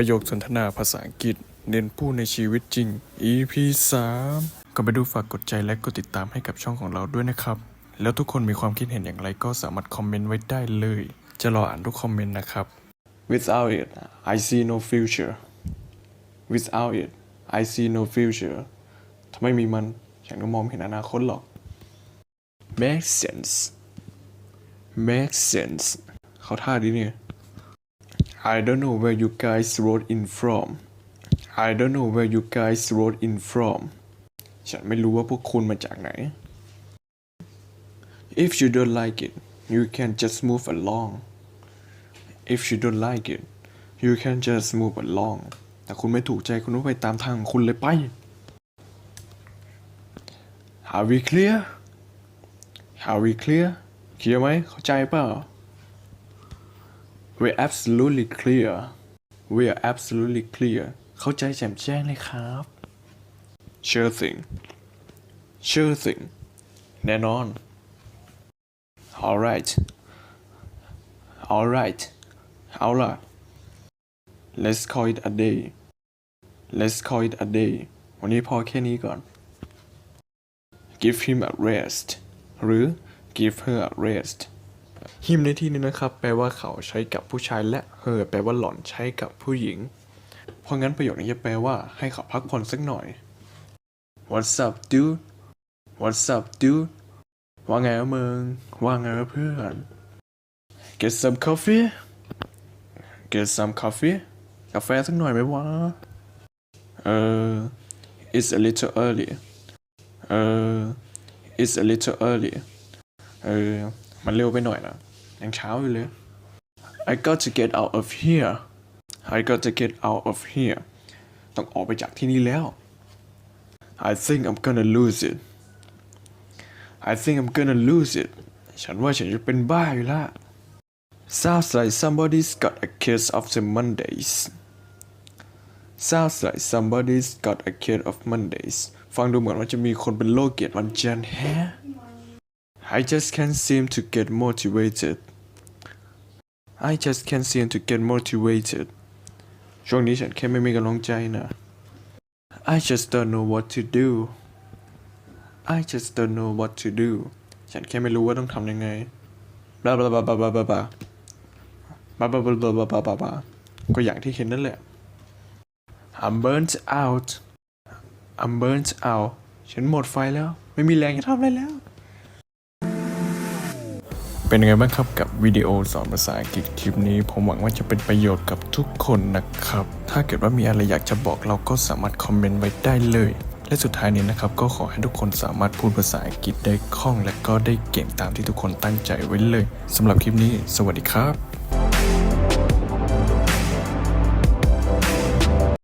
ประโยคสนทนาภาษาอังกฤษ เน้นพูดในชีวิตจริง EP 3ก็ไปดูฝากกดใจและกดติดตามให้กับช่องของเราด้วยนะครับ แล้วทุกคนมีความคิดเห็นอย่างไรก็สามารถคอมเมนต์ไว้ได้เลย จะรออ่านทุกคอมเมนต์นะครับ Without it I see no future Without it I see no future ถ้าไม่มีมันฉันก็มองเห็นอนาคตหรอก Make sense Make sense เขาท่าดีเนี่ย I don't know where you guys wrote in from I don't know where you guys wrote in from ฉันไม่รู้ว่าพวกคุณมาจากไหน If you don't like it you can just move along If you don't like it you can just move along แต่คุณไม่ถูกใจคุณก็ไปตามทางของคุณเลยไป Are we clear Are we clear เคลียร์ไหมเข้าใจเปล่า We're absolutely clear We are absolutely clear เข้าใจแจ่มแจ้งเลยครับ Sure thing Sure thing แน่นอน Alright Alright เอาล่ะ Let's call it a day Let's call it a day วันนี้พอแค่นี้ก่อน Give him a rest หรือ Give her a rest Him ในที่นี้นะครับ แปลว่าเขาใช้กับผู้ชายและ her แปลว่าหล่อนใช้กับผู้หญิง เพราะงั้นประโยคนี้จะแปลว่าให้เขาพักผ่อนสักหน่อย What's up dude What's up dude ว่าไงวะมึง ว่าไงวะเพื่อน Get some coffee Get some coffee กาแฟสักหน่อยไหมวะ เออ It's a little early เออ It's a little early เออ มันเร็วไปหน่อยนะยังเช้าอยู่เลย I got to get out of here I got to get out of here ต้องออกไปจากที่นี่แล้ว I think I'm gonna lose it I think I'm gonna lose it ฉันว่าฉันจะเป็นบ้าอยู่ละ Sounds like somebody's got a case of the Mondays Sounds like somebody's got a case of Mondays ฟังดูเหมือนว่าจะมีคนเป็นโรคเกลียดวันจันทร์แฮะ I just can't seem to get motivated I just can't seem to get motivated ช่วงนี้ฉันแค่ไม่มีกำลังใจนะ I just don't know what to do I just don't know what to do ฉันแค่ไม่รู้ว่าต้องทำยังไงบลาบลาบลาบลาบลาบลาบลาบลาบลาบลาบลาบลาก็อย่างที่เห็นนั่นแหละ I'm burnt out I'm burnt out ฉันหมดไฟแล้ว ไม่มีแรงจะทำอะไรแล้ว เป็นยังไงบ้างครับกับวิดีโอสอนภาษาอังกฤษคลิปนี้ ผมหวังว่าจะเป็นประโยชน์กับทุกคนนะครับ ถ้าเกิดว่ามีอะไรอยากจะบอกเราก็สามารถคอมเมนต์ไว้ได้เลย และสุดท้ายนี้นะครับ ก็ขอให้ทุกคนสามารถพูดภาษาอังกฤษได้คล่อง และก็ได้เก่งตามที่ทุกคนตั้งใจไว้เลยสำหรับคลิปนี้ สวัสดีครับ